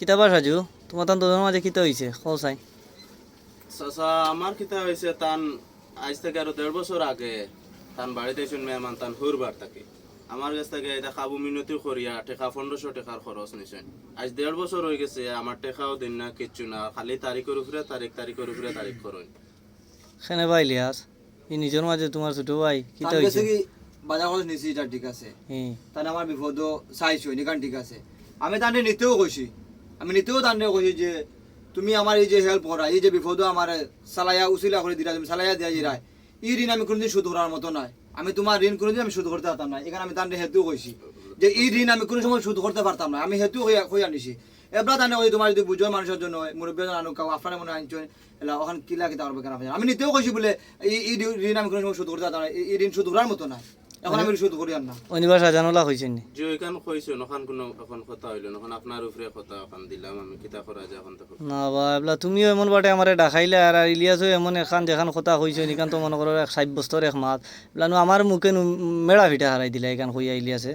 কিতাবা সাজু? তোমার তান তোদের মাঝে কিতা হয়েছে কও চাই। চাচা আমার কিতা হয়েছে তান আজ থেকে আরও দেড় বছর আগে তান বাড়িতে শুন মেহমান তান হুরবার থাকে। আমার কাছ থেকে এটা খাবু মিনতি করিয়া টেকা পনেরোশো টাকার খরচ নিছেন আজ দেড় বছর হয়ে গেছে আমার টেকাও দিন না কিচ্ছু না খালি তারিখের উপরে তারিখ তারিখের উপরে তারিখ করেন সেনে ভাই লিয়াস ই নিজের মাঝে তোমার ছোট ভাই কিতা হয়েছে কি বাজার খরচ নিছি এটা ঠিক আছে। হ্যাঁ তাহলে আমার বিপদ চাইছো নিকান ঠিক আছে। আমি তান্ডে নিতেও কইছি আমি নিতেও তান্ডে কইছি যে তুমি আমার এই যে হেল্প করা এই যে বিপদ আমার সালাইয়া উচিলা করে দিলা, তুমি সালাইয়া দিয়া জিরাই এই ঋণ আমি কোনোদিন শোধ করার মতো নাই। আমি তোমার ঋণ কোনোদিন আমি শোধ করতে পারতাম না এখানে আমি তান্ডে হেতু কইছি যে এই ঋণ আমি কোনো সময় শোধ করতে পারতাম না আমি হেতু হইয়া হইয়া নিছি এবার তান্ডে কই তোমার যদি বুঝো মানুষের জন্য মুরব্বী জন আনুক আপনার মনে আনছেন এলা ওখান কিলা কিতা করবে কেন আমি নিতেও কইছি বলে, এই ঋণ আমি কোনো সময় শোধ করতে পারতাম না এই- ঋণ শোধ করার মতো না এখন আমি শোধ করি আর না অনিবার সাজানোলা হইছেন নি? জি ওইখান কইছো নখান কোনো এখন কথা হইল নখান আপনার উপরে কথা এখন দিলাম আমি কিতা করা যায় এখন তখন না বা এবলা তুমিও এমন বাটে আমারে ডাকাইলে আর আর ইলিয়াসও এমন এখান যেখান কথা হইছো নিকান তো মনে করো এক সাব্যস্তর এক মাত। এবলা নো আমার মুখে মেড়া ভিটা হারাই দিলা এখান হইয়া ইলিয়াসে।